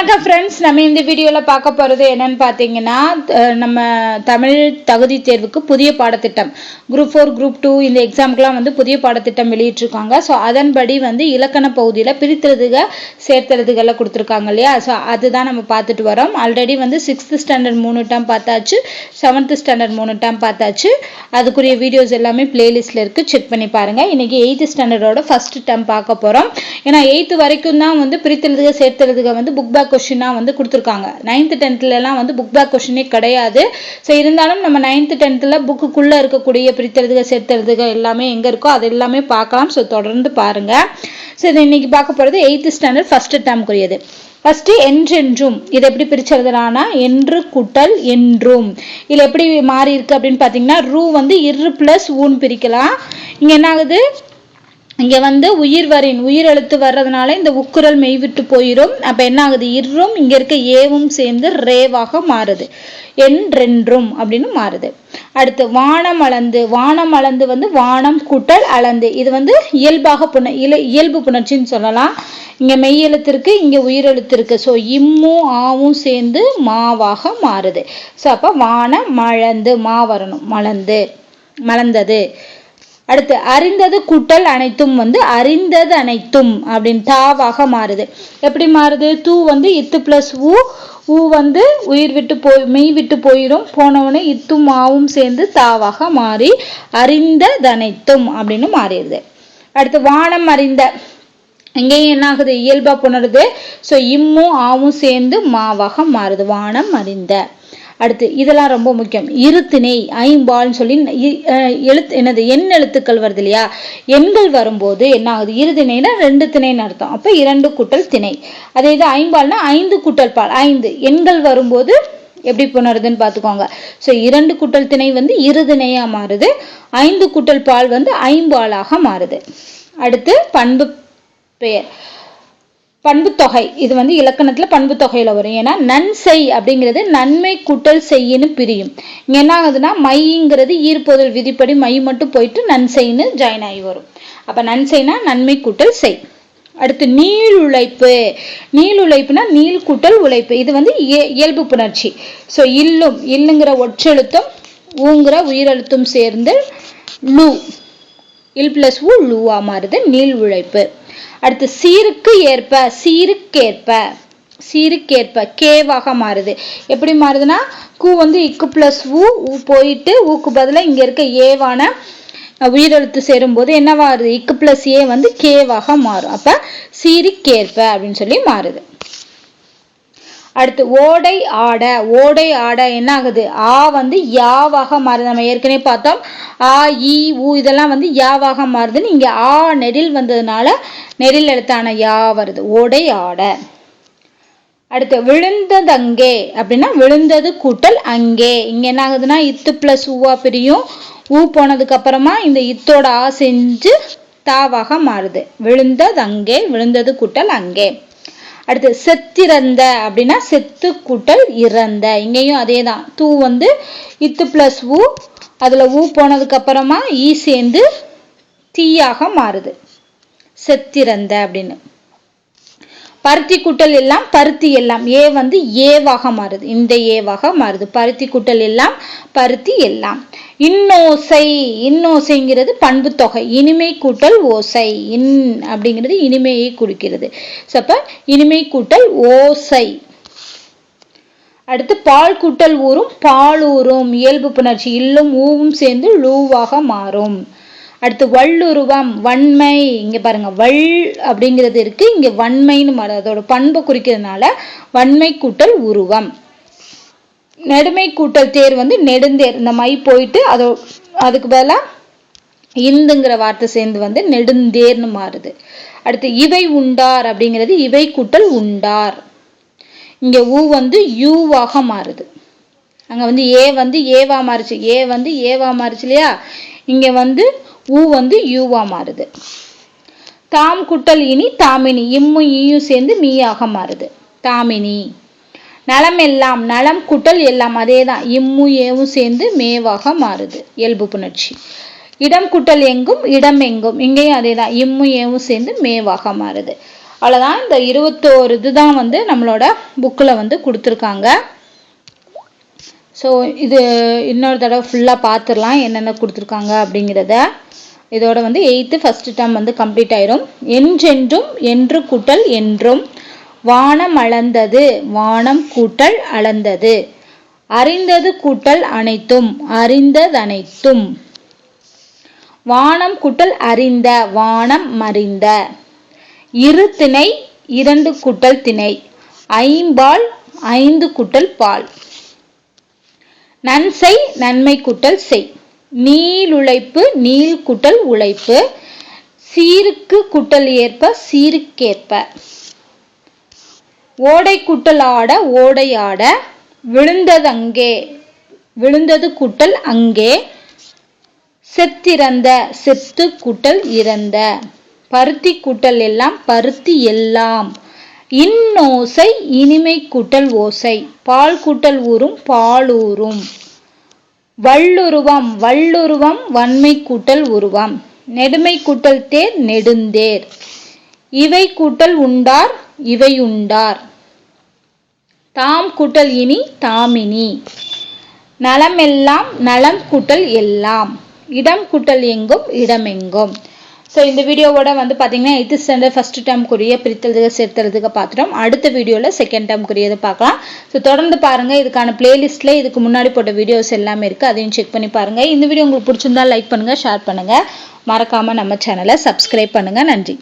வணக்கம் ஃப்ரெண்ட்ஸ் நம்ம இந்த வீடியோவில் பார்க்க போகிறது என்னன்னு பார்த்தீங்கன்னா நம்ம தமிழ் தகுதி தேர்வுக்கு புதிய பாடத்திட்டம். குரூப் ஃபோர் குரூப் டூ இந்த எக்ஸாமுக்குலாம் வந்து புதிய பாடத்திட்டம் வெளியிட்டிருக்காங்க. ஸோ அதன்படி வந்து இலக்கண பகுதியில் பிரித்துறதுக சேர்த்துறதுகெல்லாம் கொடுத்துருக்காங்க இல்லையா? ஸோ அதுதான் நம்ம பார்த்துட்டு வரோம். ஆல்ரெடி வந்து சிக்ஸ்த்து ஸ்டாண்டர்ட் மூணு டைம் பார்த்தாச்சு செவன்த்து ஸ்டாண்டர்ட் மூணு டைம் பார்த்தாச்சு. அதுக்குரிய வீடியோஸ் எல்லாமே பிளேலிஸ்ட்டில் இருக்குது செக் பண்ணி பாருங்கள் இன்றைக்கி எயித்து ஸ்டாண்டர்டோட ஃபஸ்ட்டு டைம் பார்க்க போகிறோம் ஏன்னா எயித்து வரைக்கும் தான் வந்து பிரித்துறதுக சேர்த்துறதுக வந்து புக் பேக் கொஷினாக வந்து கொடுத்துருக்காங்க. நைன்த்து டென்த்துலலாம் வந்து புக் பேக் கொஷினே கிடையாது. ஸோ இருந்தாலும் நம்ம நைன்த்து டென்த்தில் புக்குக்குள்ளே இருக்கக்கூடிய பிரித்தறதுக சேர்த்துறதுக எல்லாமே எங்கே இருக்கோ அது எல்லாமே பார்க்கலாம். ஸோ தொடர்ந்து பாருங்கள் ஸோ இது இன்னைக்கு பார்க்க போகிறது எயித்து ஸ்டாண்டர்ட் ஃபஸ்ட்டு டேம்க்குரியது ஃபஸ்ட்டு என்றென்றும் இதை எப்படி பிரிச்சு என்று கூட்டல் என்றும். இதில் எப்படி மாறி இருக்குது அப்படின்னு பார்த்தீங்கன்னா ரூ வந்து இரு ப்ளஸ் ஊன் பிரிக்கலாம். இங்கே என்ன ஆகுது? இங்க வந்து உயிர் வரின் உயிர் எழுத்து வர்றதுனால இந்த உக்குரல் மெய்விட்டு போயிடும் அப்ப என்ன ஆகுது? இரும் இங்க இருக்க ஏவும் சேர்ந்து ரேவாக மாறுது. என்றென்றும் அப்படின்னு மாறுது. அடுத்து வானம் அளந்து வானம் அளந்து வந்து வானம் கூட்டல் அளந்து. இது வந்து இயல்பாக புண இல இயல்பு புணர்ச்சின்னு சொல்லலாம். இங்க மெய் எழுத்து இருக்கு இங்க உயிர் இருக்கு. ஸோ இம்மும் ஆவும் சேர்ந்து மாவாக மாறுது. ஸோ அப்ப வானம் மழந்து மா வரணும் மலந்து மலர்ந்தது. அடுத்து அறிந்தது கூட்டல் அனைத்தும் வந்து அறிந்தது அனைத்தும் அப்படின்னு தாவாக மாறுது. எப்படி மாறுது? தூ வந்து இத்து பிளஸ் ஊ ஊ வந்து உயிர் விட்டு போய் மெய் விட்டு போயிடும் போனவொடனே இத்தும் மாவும் சேர்ந்து தாவாக மாறி அறிந்தது அனைத்தும் அப்படின்னு மாறிடுது. அடுத்து வானம் அறிந்த இங்கேயும் என்ன ஆகுது? இயல்பா புணருது. ஸோ இம்மும் ஆவும் சேர்ந்து மாவாக மாறுது. வானம் அறிந்த அடுத்து இதெல்லாம் ரொம்ப முக்கியம். இருத்திணை ஐம்பால்னு சொல்லி அஹ் எழுத்து என்னது எண் எழுத்துக்கள் வருது இல்லையா? எண்கள் வரும்போது என்ன ஆகுது? இருதிணைனா ரெண்டு திணைன்னு அர்த்தம். அப்போ இரண்டு கூட்டல் திணை. அதே இது ஐம்பால்னா ஐந்து கூட்டல் பால் ஐந்து. எண்கள் வரும்போது எப்படி புணருதுன்னு பார்த்துக்கோங்க. ஸோ இரண்டு கூட்டல் திணை வந்து இருதிணையாக மாறுது. ஐந்து கூட்டல் பால் வந்து ஐம்பாலாக மாறுது. அடுத்து பண்பு பெயர். பண்புத்தொகை. இது வந்து இலக்கணத்தில் பண்புத்தொகையில் வரும். ஏன்னா நன்செய் அப்படிங்கிறது நன்மை கூட்டல் செய்யின்னு பிரியும். இங்கே என்ன ஆகுதுன்னா மைங்கிறது ஈர்ப்பொருள் விதிப்படி மை மட்டும் போயிட்டு நன் செய்ன்னு ஜாயின் ஆகி வரும். அப்போ நன் செய்னா நன்மை கூட்டல் செய். அடுத்து நீள் உழைப்பு. நீள் உழைப்புனா நீள் கூட்டல் உழைப்பு. இது வந்து இய- இயல்பு புணர்ச்சி. ஸோ இல்லும் இல்லுங்கிற ஒற்றெழுத்தும் ஊங்கிற உயிரெழுத்தும் சேர்ந்து லூ. இல் பிளஸ் ஊ லூவா மாறுது நீள் உழைப்பு. அடுத்து சீருக்கு ஏற்ப சீருக்கேற்ப சீருக்கேற்ப கேவாக மாறுது. எப்படி மாறுதுன்னா கூ வந்து இக்கு பிளஸ் ஊ ஊ போயிட்டு ஊக்கு பதிலாக இங்க இருக்க ஏவான உயிரெழுத்து சேரும்போது என்னவா வருது இக்கு பிளஸ் ஏ வந்து கேவாக மாறும். அப்ப சீருக்கேற்ப அப்படின்னு சொல்லி மாறுது. அடுத்து ஓடை ஆட ஓடை ஆட என்ன ஆகுது? ஆ வந்து யாவாக மாறுது. நம்ம ஏற்கனவே பார்த்தோம். ஆ இ ஊ இதெல்லாம் வந்து யாவாக மாறுதுன்னு இங்க ஆ நெடில் வந்ததுனால நெறில் எழுத்தான யா வருது. ஓடை ஆட. அடுத்து விழுந்தது அங்கே அப்படின்னா விழுந்தது கூட்டல் அங்கே. இங்க என்ன ஆகுதுன்னா இத்து பிளஸ் ஊவா பிரியும். ஊ போனதுக்கு அப்புறமா இந்த இத்தோட ஆ செஞ்சு தாவாக மாறுது. விழுந்தது அங்கே விழுந்தது கூட்டல் அங்கே. அடுத்து செத்திறந்த. அப்படின்னா செத்து கூட்டல் இறந்த. இங்கேயும் அதே தான் தூ வந்து இத்து பிளஸ் ஊ அதில் ஊ போனதுக்கு அப்புறமா ஈ சேர்ந்து தீயாக மாறுது. செத்திறந்த அப்படின்னு. பருத்தி கூட்டல் எல்லாம் பருத்தி எல்லாம். ஏ வந்து ஏவாக மாறுது. இந்த ஏவாக மாறுது. பருத்தி கூட்டல் எல்லாம் பருத்தி எல்லாம். இன்னோசை இன்னோசைங்கிறது பண்பு தொகை. இனிமை கூட்டல் ஓசை. இன் அப்படிங்கிறது இனிமையை குறிக்கிறது. ஸோ இனிமை கூட்டல் ஓசை. அடுத்து பால் கூட்டல் ஊரும் பாலூரும் இயல்பு புணர்ச்சி. இல்லும் ஊவும் சேர்ந்து லூவாக மாறும். அடுத்து வள்ளுருவம் வன்மை. இங்கே பாருங்க வள் அப்படிங்கிறது இருக்குது இங்கே வன்மைன்னு அதோட பண்பை குறிக்கிறதுனால வன்மை கூட்டல் உருவம். நெடுமை கூட்டல் தேர் வந்து நெடுந்தேர். இந்த மை போயிட்டு அதோ அதுக்கு பதிலாக இந்துங்கிற வார்த்தை சேர்ந்து வந்து நெடுந்தேர்னு மாறுது. அடுத்து இவை உண்டார் அப்படிங்கிறது இவை கூட்டல் உண்டார். இங்கே ஊ வந்து யூவாக மாறுது. அங்கே வந்து ஏ வந்து ஏவா மாறுச்சு. ஏ வந்து ஏவா மாறுச்சு இல்லையா? இங்கே வந்து ஊ வந்து யூவா மாறுது. தாம் குட்டல் இனி தாமினி இம்மும் ஈயும் சேர்ந்து மீயாக மாறுது. தாமினி நலம் எல்லாம் நலம் குட்டல் எல்லாம் அதே தான் இம்மு ஏவும் சேர்ந்து மேவாக மாறுது. இயல்பு புணர்ச்சி. இடம் குட்டல் எங்கும் இடம் எங்கும் இங்கேயும் அதே தான் இம்மு ஏவும் சேர்ந்து மேவாக மாறுது. அவ்வளோதான் இந்த இருபத்தோரு இதுதான் வந்து நம்மளோட புக்கில் வந்து கொடுத்துருக்காங்க. ஸோ இது இன்னொரு தடவை ஃபுல்லாக பார்த்துடலாம் என்னென்ன கொடுத்துருக்காங்க அப்படிங்கிறத. இதோட வந்து எயித்து ஃபஸ்ட்டு டேர்ம் வந்து கம்ப்ளீட் ஆயிரும். என்றென்றும் என்று கூட்டல் என்றும். வானம் அளந்தது வானம் கூட்டல் அளந்தது. அறிந்தது கூட்டல் அனைத்தும் அறிந்ததனைத்தும். வானம் கூட்டல் அறிந்த வானம் மறிந்த. இரு திணை இரண்டு கூட்டல் திணை. ஐம்பால் ஐந்து கூட்டல் பால். நன்செய் நன்மை கூட்டல் செய். நீளுழைப்பு நீள் கூட்டல் உழைப்பு. சீருக்கு கூட்டல் ஏற்ப சீருக்கேற்ப. ஓடை கூட்டல் ஆட. விழுந்தது அங்கே விழுந்தது கூட்டல் அங்கே. செத்திறந்த செத்து கூட்டல் இறந்த. பருத்தி கூட்டல் எல்லாம் பருத்தி எல்லாம். இன்னோசை இனிமை கூட்டல் ஓசை. பால் கூட்டல் ஊரும் பாலூரும் வள்ளுருவம் வள்ளுருவம் வன்மை கூட்டல் உருவம். நெடுமை கூட்டல் தேர் நெடுந்தேர். இவை கூட்டல் உண்டார் இவை உண்டார். தாம் கூட்டல் இனி தாமினி நலமெல்லாம் நலம் கூட்டல் எல்லாம். இடம் கூட்டல் எங்கும் இடமெங்கும். ஸோ இந்த வீடியோவோட வந்து பார்த்தீங்கன்னா எய்த்து ஸ்டாண்டர்ட் ஃபஸ்ட் டேம்க்குரிய பிரித்தலுக்கு சேர்த்துறதுக்கு பார்த்துட்டோம் அடுத்த வீடியோவில் செகண்ட் டேம்க்குரியதை பார்க்கலாம் ஸோ தொடர்ந்து பாருங்கள் இதுக்கான பிளேலிஸ்ட்டில் இதுக்கு முன்னாடி போட்ட வீடியோஸ் எல்லாமே இருக்குது அதையும் செக் பண்ணி பாருங்கள் இந்த வீடியோ உங்களுக்கு பிடிச்சிருந்தா லைக் பண்ணுங்கள் ஷேர் பண்ணுங்கள் மறக்காமல் நம்ம சேனலை சப்ஸ்கிரைப் பண்ணுங்கள் நன்றி.